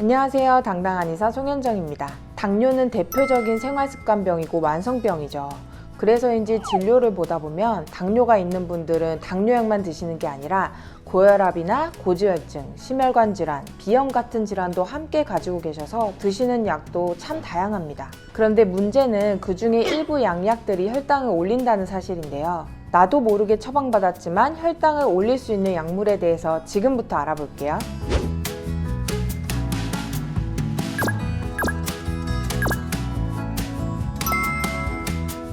안녕하세요. 당당한 의사 송현정입니다. 당뇨는 대표적인 생활습관병이고 만성병이죠. 그래서인지 진료를 보다 보면 당뇨가 있는 분들은 당뇨약만 드시는 게 아니라 고혈압이나 고지혈증, 심혈관 질환, 비염 같은 질환도 함께 가지고 계셔서 드시는 약도 참 다양합니다. 그런데 문제는 그 중에 일부 양약들이 혈당을 올린다는 사실인데요. 나도 모르게 처방받았지만 혈당을 올릴 수 있는 약물에 대해서 지금부터 알아볼게요.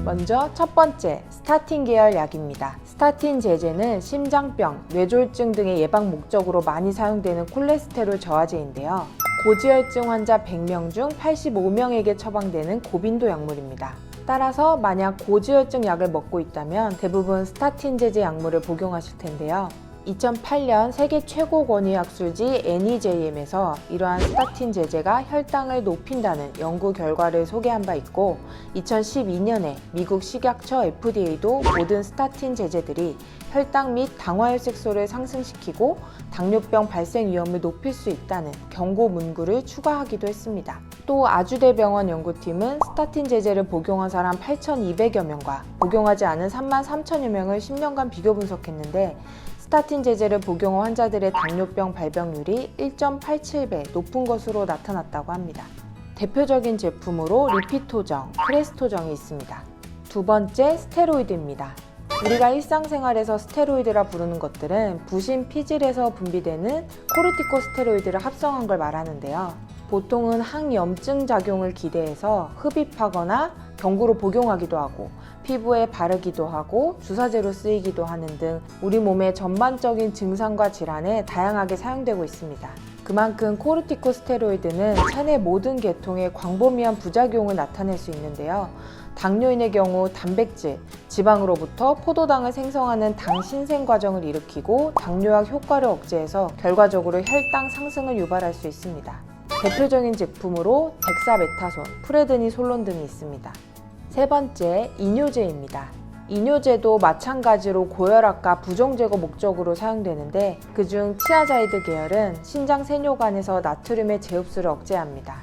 먼저 첫 번째, 스타틴 계열 약입니다. 스타틴 제제는 심장병, 뇌졸중 등의 예방 목적으로 많이 사용되는 콜레스테롤 저하제인데요. 고지혈증 환자 100명 중 85명에게 처방되는 고빈도 약물입니다. 따라서 만약 고지혈증 약을 먹고 있다면 대부분 스타틴 제제 약물을 복용하실 텐데요. 2008년 세계 최고 권위 학술지 NEJM에서 이러한 스타틴 제제가 혈당을 높인다는 연구 결과를 소개한 바 있고 2012년에 미국 식약처 FDA도 모든 스타틴 제제들이 혈당 및 당화혈색소를 상승시키고 당뇨병 발생 위험을 높일 수 있다는 경고 문구를 추가하기도 했습니다. 또 아주대병원 연구팀은 스타틴 제제를 복용한 사람 8,200여 명과 복용하지 않은 3만 3천여 명을 10년간 비교 분석했는데 스타틴 제제를 복용한 환자들의 당뇨병 발병률이 1.87배 높은 것으로 나타났다고 합니다. 대표적인 제품으로 리피토정, 크레스토정이 있습니다. 두 번째, 스테로이드입니다. 우리가 일상생활에서 스테로이드라 부르는 것들은 부신 피질에서 분비되는 코르티코스테로이드를 합성한 걸 말하는데요. 보통은 항염증 작용을 기대해서 흡입하거나 경구로 복용하기도 하고 피부에 바르기도 하고 주사제로 쓰이기도 하는 등 우리 몸의 전반적인 증상과 질환에 다양하게 사용되고 있습니다. 그만큼 코르티코스테로이드는 체내 모든 계통의 광범위한 부작용을 나타낼 수 있는데요. 당뇨인의 경우 단백질, 지방으로부터 포도당을 생성하는 당 신생 과정을 일으키고 당뇨약 효과를 억제해서 결과적으로 혈당 상승을 유발할 수 있습니다. 대표적인 제품으로 덱사메타손, 프레드니솔론 등이 있습니다. 세 번째, 이뇨제입니다. 이뇨제도 마찬가지로 고혈압과 부종 제거 목적으로 사용되는데 그중 치아자이드 계열은 신장 세뇨관에서 나트륨의 재흡수를 억제합니다.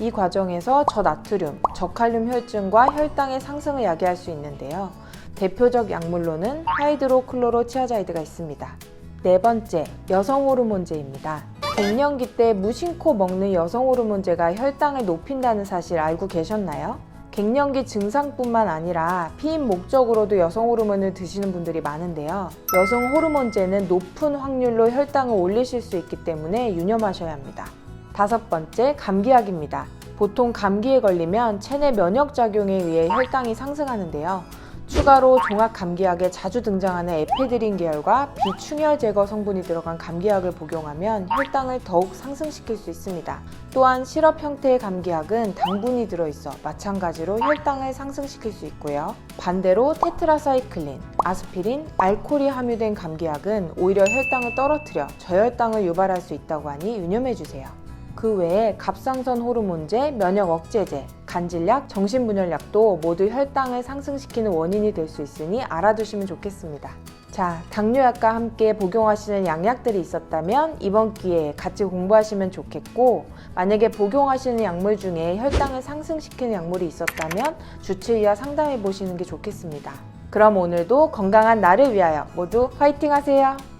이 과정에서 저나트륨, 저칼륨 혈증과 혈당의 상승을 야기할 수 있는데요. 대표적 약물로는 하이드로클로로 치아자이드가 있습니다. 네 번째, 여성 호르몬제입니다. 갱년기 때 무심코 먹는 여성 호르몬제가 혈당을 높인다는 사실 알고 계셨나요? 갱년기 증상뿐만 아니라 피임 목적으로도 여성 호르몬을 드시는 분들이 많은데요. 여성 호르몬제는 높은 확률로 혈당을 올리실 수 있기 때문에 유념하셔야 합니다. 다섯 번째, 감기약입니다. 보통 감기에 걸리면 체내 면역 작용에 의해 혈당이 상승하는데요. 추가로 종합 감기약에 자주 등장하는 에페드린 계열과 비충혈 제거 성분이 들어간 감기약을 복용하면 혈당을 더욱 상승시킬 수 있습니다. 또한 시럽 형태의 감기약은 당분이 들어있어 마찬가지로 혈당을 상승시킬 수 있고요. 반대로 테트라사이클린, 아스피린, 알코올이 함유된 감기약은 오히려 혈당을 떨어뜨려 저혈당을 유발할 수 있다고 하니 유념해 주세요. 그 외에 갑상선 호르몬제, 면역 억제제, 간질약, 정신분열약도 모두 혈당을 상승시키는 원인이 될 수 있으니 알아두시면 좋겠습니다. 자, 당뇨약과 함께 복용하시는 양약들이 있었다면 이번 기회에 같이 공부하시면 좋겠고 만약에 복용하시는 약물 중에 혈당을 상승시키는 약물이 있었다면 주치의와 상담해 보시는 게 좋겠습니다. 그럼 오늘도 건강한 나를 위하여 모두 화이팅 하세요.